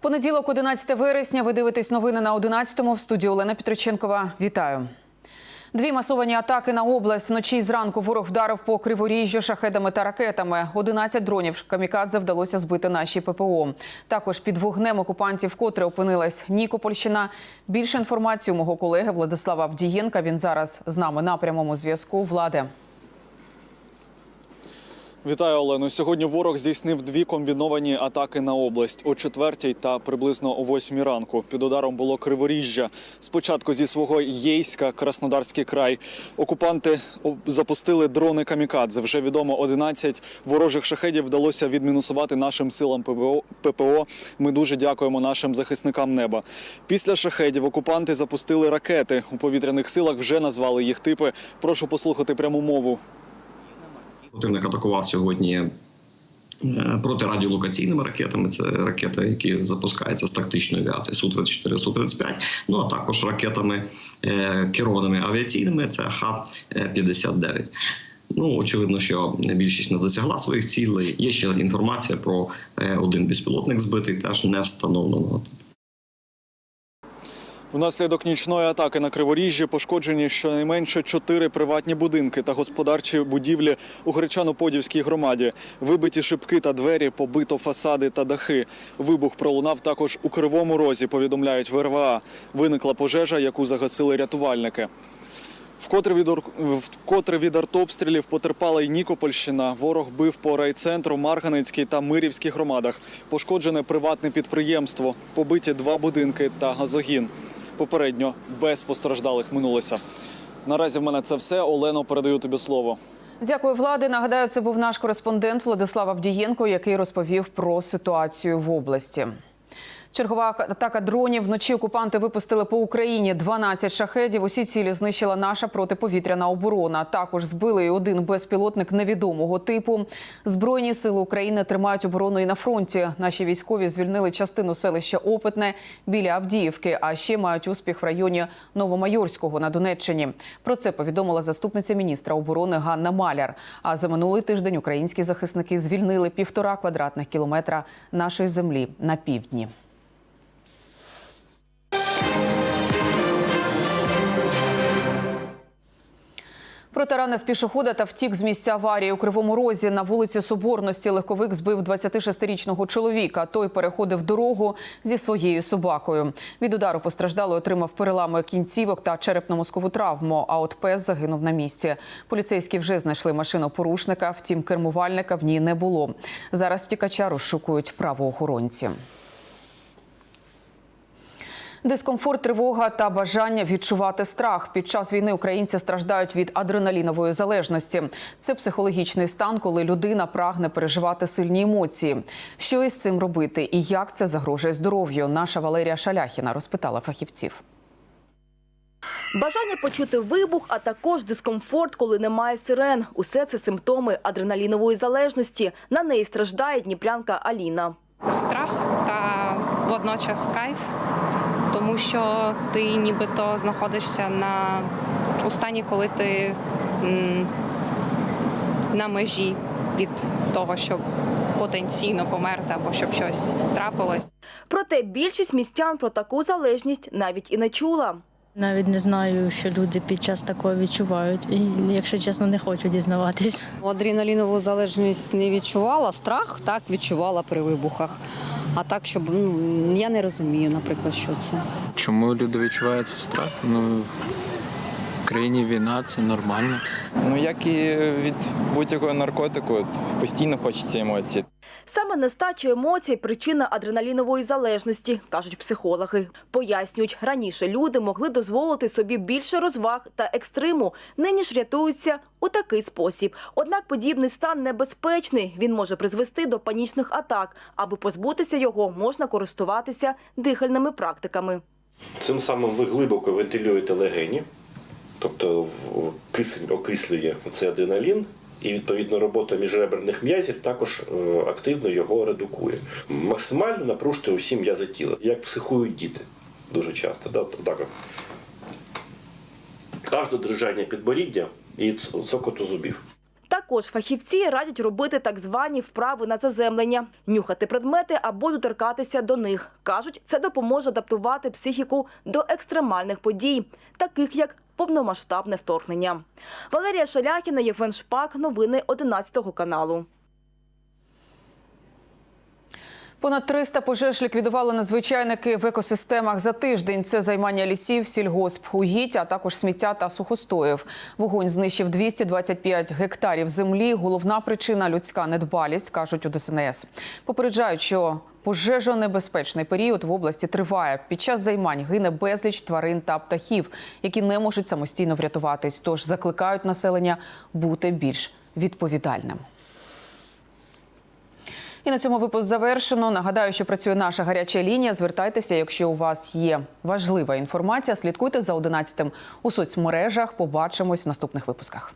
Понеділок, 11 вересня. Ви дивитесь новини на 11-му. В студії Олена Петриченкова. Вітаю. Дві масовані атаки на область. Вночі зранку ворог вдарив по криворіжжю шахедами та ракетами. 11 дронів камікадзе вдалося збити наші ППО. Також під вогнем окупантів вкотре опинилась Нікопольщина. Більше інформації у мого колеги Владислава Авдієнка. Він зараз з нами на прямому зв'язку. Влади. Вітаю, Олено. Сьогодні ворог здійснив дві комбіновані атаки на область о четвертій та приблизно о восьмій ранку. Під ударом було Криворіжжя. Спочатку зі свого Єйська, Краснодарський край. Окупанти запустили дрони камікадзе. Вже відомо 11 ворожих шахедів вдалося відмінусувати нашим силам ППО. ППО. Ми дуже дякуємо нашим захисникам неба. Після шахедів окупанти запустили ракети. У повітряних силах вже назвали їх типи. Прошу послухати пряму мову. Противник атакував сьогодні е, протирадіолокаційними ракетами. Це ракети, які запускаються з тактичної авіації Су-34, Су-35, ну а також ракетами е, керованими авіаційними. Це Х-59. Ну, очевидно, що більшість не досягла своїх цілей. Є ще інформація про е, один безпілотник збитий, теж не встановленого. Внаслідок нічної атаки на Криворіжжі пошкоджені щонайменше чотири приватні будинки та господарчі будівлі у Гречано-Подільській громаді. Вибиті шибки та двері, побито фасади та дахи. Вибух пролунав також у Кривому Розі, повідомляють в РВА. Виникла пожежа, яку загасили рятувальники. Вкотре від, вкотре від артобстрілів потерпала й Нікопольщина. Ворог бив по райцентру, Марганецькій та Мирівській громадах. Пошкоджене приватне підприємство, побиті два будинки та газогін. Попередньо без постраждалих минулося. Наразі в мене це все. Олено, передаю тобі слово. Дякую, влади. Нагадаю, це був наш кореспондент Владислав Авдієнко, який розповів про ситуацію в області. Чергова атака дронів. Вночі окупанти випустили по Україні 12 шахедів. Усі цілі знищила наша протиповітряна оборона. Також збили і один безпілотник невідомого типу. Збройні сили України тримають оборону і на фронті. Наші військові звільнили частину селища Опитне біля Авдіївки, а ще мають успіх в районі Новомайорського на Донеччині. Про це повідомила заступниця міністра оборони Ганна Маляр. А за минулий тиждень українські захисники звільнили півтора квадратних кілометра нашої землі на півдні. Протаранив пішохода та втік з місця аварії у Кривому Розі. На вулиці Соборності легковик збив 26-річного чоловіка. Той переходив дорогу зі своєю собакою. Від удару постраждалий отримав перелами кінцівок та черепно-мозкову травму. А от пес загинув на місці. Поліцейські вже знайшли машину порушника. Втім, кермувальника в ній не було. Зараз втікача розшукують правоохоронці. Дискомфорт, тривога та бажання відчувати страх. Під час війни українці страждають від адреналінової залежності. Це психологічний стан, коли людина прагне переживати сильні емоції. Що із цим робити і як це загрожує здоров'ю? Наша Валерія Шаляхіна розпитала фахівців. Бажання почути вибух, а також дискомфорт, коли немає сирен. Усе це симптоми адреналінової залежності. На неї страждає дніпрянка Аліна. страх та водночас кайф, тому що ти нібито знаходишся на у стані, коли ти м, на межі від того, щоб потенційно померти або щоб щось трапилось. Проте більшість містян про таку залежність навіть і не чула. Навіть не знаю, що люди під час такого відчувають. І, якщо чесно, не хочу дізнаватись. Адреналінову залежність не відчувала, страх так відчувала при вибухах. А так, щоб ну я не розумію, наприклад, що це. Чому люди відчувають страх? Ну, країні війна це нормально. Ну, як і від будь-якого наркотику, постійно хочеться емоцій. Саме нестача емоцій – причина адреналінової залежності, кажуть психологи. Пояснюють, раніше люди могли дозволити собі більше розваг та екстриму, нині ж рятуються у такий спосіб. Однак подібний стан небезпечний. Він може призвести до панічних атак. Аби позбутися його, можна користуватися дихальними практиками. Цим самим ви глибоко вентилюєте легені, тобто кисень окислює цей адреналін, і відповідно робота міжреберних м'язів також е, активно його редукує. Максимально напружте усі м'язи тіла, як психують діти дуже часто. Да? Так. Аж до дрижання підборіддя і цокоту зубів. Також фахівці радять робити так звані вправи на заземлення, нюхати предмети або доторкатися до них. Кажуть, це допоможе адаптувати психіку до екстремальних подій, таких як повномасштабне вторгнення. Валерія Шаляхіна, Євген Шпак. Новини 11 каналу. Понад 300 пожеж ліквідували надзвичайники в екосистемах за тиждень. Це займання лісів, сільгосп, угідь, а також сміття та сухостоїв. Вогонь знищив 225 гектарів землі. Головна причина людська недбалість, кажуть у ДСНС. Попереджають, що пожежонебезпечний період в області триває. Під час займань гине безліч тварин та птахів, які не можуть самостійно врятуватись. Тож закликають населення бути більш відповідальним. І на цьому випуск завершено. Нагадаю, що працює наша гаряча лінія. Звертайтеся, якщо у вас є важлива інформація. Слідкуйте за 11 у соцмережах. Побачимось в наступних випусках.